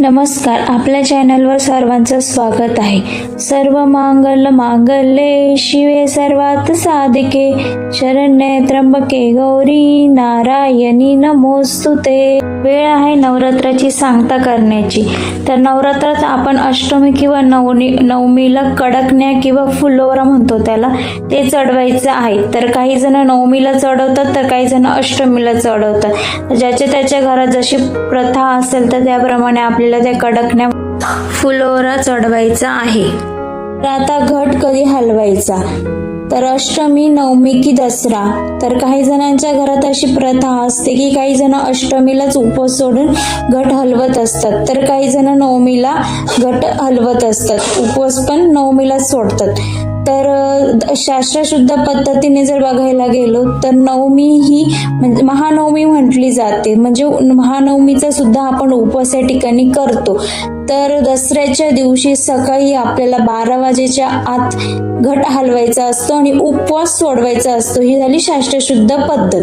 नमस्कार आपल्या चॅनलवर सर्वांचं स्वागत आहे. सर्व मांगल मांगल्ये शिवे सर्वात साधिके. शरण्य त्र्यंबके गौरी नारायणी नमोस्तुते. वेळ आहे नवरात्राची सांगता करण्याची. तर नवरात्रात आपण अष्टमी किंवा नवनी नवमीला कडकण्या किंवा फुलोरा म्हणतो त्याला. ते चढवायचं आहे. तर काही जण नवमीला चढवतात तर काही जण अष्टमीला चढवतात. ज्याच्या त्याच्या घरात जशी प्रथा असेल तर त्याप्रमाणे आपल्याला त्या कडकण्या फुलोरा चढवायचा आहे. तर आता घट कधी हलवायचा? तर अष्टमी नवमी की दसरा? तर काही जणांच्या घरात अशी प्रथा असते की काही जण अष्टमीलाच उपवास सोडून घट हलवत असतात. तर काही जण नवमीला घट हलवत असतात. उपवास पण नवमीलाच सोडतात. तर शास्त्रशुद्ध पद्धतीने जर बघायला गेलो तर नवमी ही म्हणजे महानवमी म्हटली जाते. म्हणजे महानवमीचा सुद्धा आपण उपवास या ठिकाणी करतो. तर दसऱ्याच्या दिवशी सकाळी आपल्याला बारा वाजेच्या आत घट हलवायचा असतो आणि उपवास सोडवायचा असतो. ही झाली शास्त्रशुद्ध पद्धत.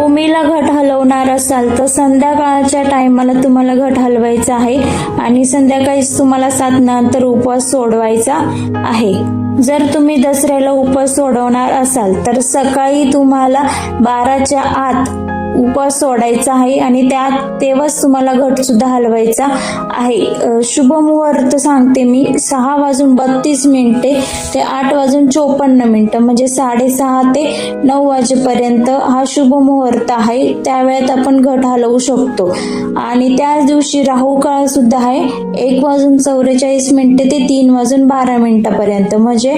उमीला घट हलवणार असाल तर संध्याकाळच्या टायमाला तुम्हाला घट हलवायचा आहे आणि संध्याकाळीच तुम्हाला सात नंतर उपवास सोडवायचा आहे. जर तुम्ही दसऱ्याला उपवास सोडवणार असाल तर सकाळी तुम्हाला बाराच्या आत उपवास सोडायचा आहे आणि त्यात तेव्हाच तुम्हाला घट सुद्धा हलवायचा आहे. शुभ मुहूर्त सांगते मी. सहा वाजून बत्तीस मिनिटे ते आठ वाजून चोपन्न मिनिटं म्हणजे साडेसहा ते नऊ वाजेपर्यंत हा शुभ मुहूर्त आहे. त्यावेळेत आपण घट हलवू शकतो. आणि त्याच दिवशी राहू काळ सुद्धा आहे. एक वाजून चौवेचाळीस मिनिटे ते तीन वाजून बारा मिनिटापर्यंत म्हणजे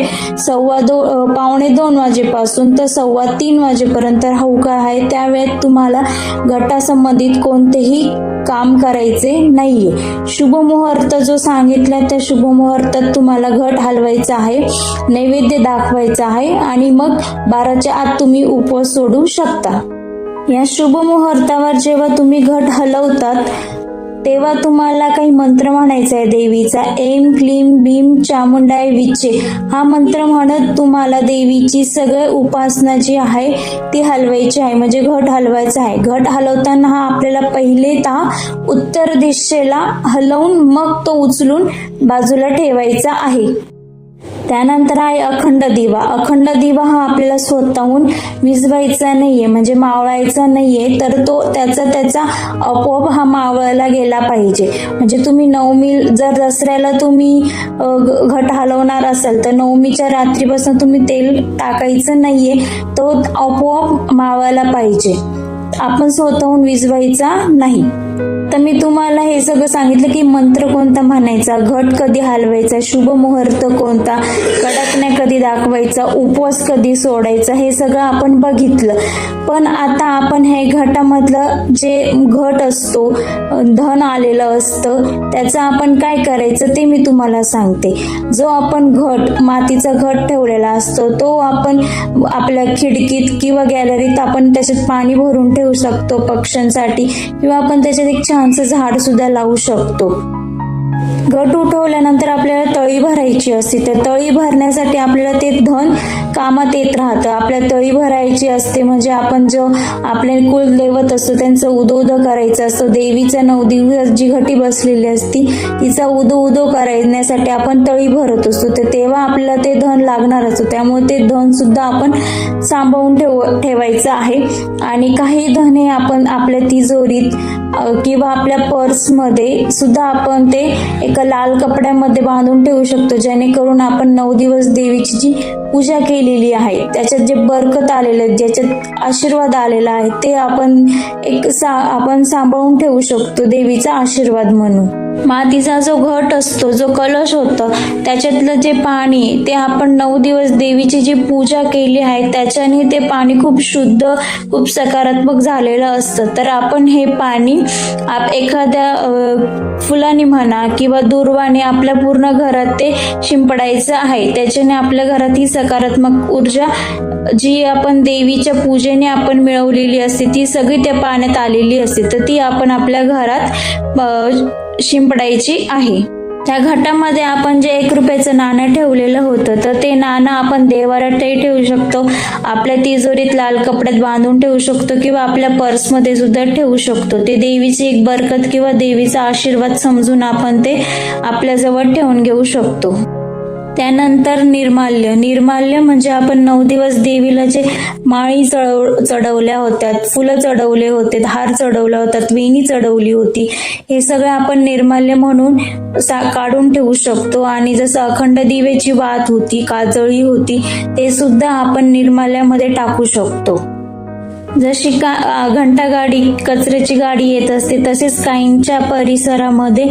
सव्वा दो पावणे दोन वाजेपासून तर सव्वा तीन वाजेपर्यंत राहू काळ आहे. त्यावेळेत तुम्हाला तुम्हाला गटासंबंधित कोणतेही काम करायचे नाहीये. शुभ मुहूर्त जो सांगितला त्या शुभ मुहूर्तात तुम्हाला घट हलवायचा आहे नैवेद्य दाखवायचा आहे आणि मग बाराच्या आत तुम्ही उपवास सोडू शकता. या शुभ मुहूर्तावर जेव्हा तुम्ही घट हलवतात तेव्हा तुम्हाला काही मंत्र म्हणायचा आहे देवीचा? एम क्लीम भीम चामुंडाय विचे हा मंत्र म्हणत तुम्हाला देवीची सगळे उपासना जी आहे ती हलवायची आहे. म्हणजे घट हलवायचा आहे. घट हलवताना हा आपल्याला पहिले ता उत्तर दिशेला हलवून मग तो उचलून बाजूला ठेवायचा आहे. त्यानंतर आहे अखंड दिवा. अखंड दिवा हा आपल्याला स्वतःहून विजवायचा नाहीये. म्हणजे मावळायचा नाहीये. तर तो त्याचा त्याचा आपोआप हा मावळला गेला पाहिजे. म्हणजे तुम्ही नवमी जर दसऱ्याला तुम्ही घट हलवणार असाल तर नवमीच्या रात्रीपासून तुम्ही तेल टाकायचं नाहीये. तो आपोआप मावळायला पाहिजे. आपण स्वतःहून विजवायचा नाही. तर मी तुम्हाला हे सगळं सांगितलं की मंत्र कोणता म्हणायचा घट कधी हलवायचा शुभ मुहूर्त कोणता कडकण्या कधी दाखवायचा उपवास कधी सोडायचा हे सगळं आपण बघितलं. पण आता आपण हे घटामधलं जे घट असतो धन आलेलं असतं त्याचं आपण काय करायचं ते मी तुम्हाला सांगते. जो आपण घट मातीचा घट ठेवलेला असतो तो आपण आपल्या खिडकीत किंवा गॅलरीत आपण त्याच्यात पाणी भरून ठेवू शकतो पक्ष्यांसाठी किंवा आपण त्याच्यात एक छान फळांचं झाड सुद्धा लावू शकतो. गट उठवल्यानंतर आपल्याला तळी भरायची असते. तर तळी भरण्यासाठी आपल्याला ते धन कामात येत राहतं. आपल्या तळी भरायची असते म्हणजे आपण जो आपले कुलदैवत असतो त्यांचं उदो उदो करायचं असतं. देवीचा नऊ दिवस जी घटी बसलेली असती तिचा उदो उदो करण्यासाठी आपण तळी भरत असतो. तर तेव्हा आपल्याला ते धन लागणार असतो. त्यामुळे ते धन सुद्धा आपण सांभाळून ठेव ठेवायचं आहे. आणि काही धन हे आपण आपल्या तिजोरीत किंवा आपल्या पर्समध्ये सुद्धा आपण ते एका लाल कपड्यामध्ये बांधून ठेवू शकतो. जेणेकरून आपण नऊ दिवस देवीची जी पूजा केली केलेली आहे. त्याच्यात जे बरकत आलेलं ज्याच्यात आशीर्वाद आलेला आहे ते आपण एक सा आपण सांभाळून ठेवू शकतो देवीचा आशीर्वाद म्हणून. मातीचा जो घट असतो जो कलश होतं त्याच्यातलं जे पाणी ते आपण नऊ दिवस देवीची जी पूजा केली आहे त्याच्याने ते पाणी खूप शुद्ध खूप सकारात्मक झालेलं असतं. तर आपण हे पाणी आप एखाद्या फुलाने म्हणा किंवा दुर्वाने आपल्या पूर्ण घरात ते शिंपडायचं आहे. त्याच्याने आपल्या घरात ही सकारात्मक ऊर्जा जी आपण देवीच्या पूजेने आपण मिळवलेली असते ती सगळी त्या पाण्यात आलेली असते तर ती आपण आपल्या घरात शिंपडायची आहे. त्या घटामध्ये आपण जे एक रुपयाचं नाणं ठेवलेलं होतं तर ते नाणं आपण देवारातही ठेवू शकतो आपल्या तिजोरीत लाल कपड्यात बांधून ठेवू शकतो किंवा आपल्या पर्समध्ये सुद्धा ठेवू शकतो. ते देवीची एक बरकत किंवा देवीचा आशीर्वाद समजून आपण ते आपल्याजवळ ठेवून घेऊ शकतो. त्यानंतर निर्माल्य. निर्माल्य म्हणजे आपण नऊ दिवस देवीला जे माळी चढव चढवल्या होत्या फुलं चढवले होते हार चढवला होता वेणी चढवली होती. हे सगळं आपण निर्माल्य म्हणून सा काढून ठेवू शकतो. आणि जसं अखंड दिवेची वात होती काजळी होती ते सुद्धा आपण निर्माल्यामध्ये टाकू शकतो. जशी का घंटागाडी घंटा गाडी कचऱ्याची गाडी येत असते तसेच काहींच्या परिसरामध्ये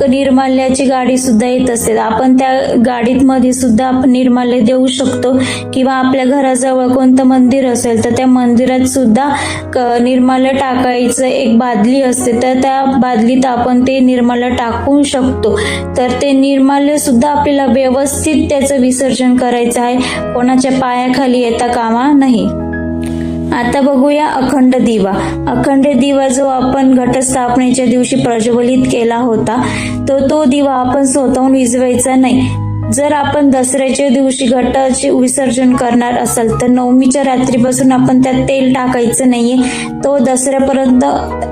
क- निर्माल्याची गाडी सुद्धा येत असते. आपण त्या गाडीत मध्ये सुद्धा आपण निर्माल्य देऊ शकतो किंवा आपल्या घराजवळ कोणतं मंदिर असेल तर त्या मंदिरात सुद्धा क- निर्माल्य टाकायचं एक बादली असते. तर त्या बादलीत आपण ते निर्माल्य टाकू शकतो. तर ते निर्माल्य सुद्धा आपल्याला व्यवस्थित त्याचं विसर्जन करायचं आहे. कोणाच्या पायाखाली येता कामा नाही. आता बघूया अखंड दिवा. अखंड दिवा जो आपण घटस्थापनेच्या दिवशी प्रज्वलित केला होता तो तो दिवा आपण स्वतःहून विजवायचा नाही. जर आपण दसऱ्याच्या दिवशी घटाचे विसर्जन करणार असाल तर नवमीच्या रात्रीपासून आपण त्यात तेल टाकायचं नाहीये. तो दसऱ्यापर्यंत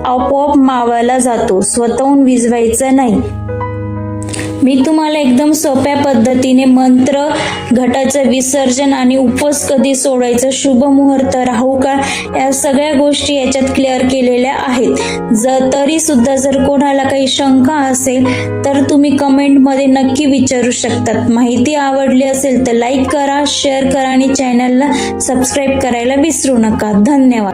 आपोआप मावायला जातो स्वतःहून विजवायचा नाही. मी तुम्हाला एकदम सोप्या पद्धतीने मंत्र घटाचं विसर्जन आणि उपवास कधी सोडायचं शुभ मुहूर्त राहू का या सगळ्या गोष्टी याच्यात क्लिअर केलेल्या आहेत. जर तरी सुद्धा जर कोणाला काही शंका असेल तर तुम्ही कमेंटमध्ये नक्की विचारू शकतात. माहिती आवडली असेल तर लाईक करा शेअर करा आणि चॅनलला सबस्क्राईब करायला विसरू नका. धन्यवाद.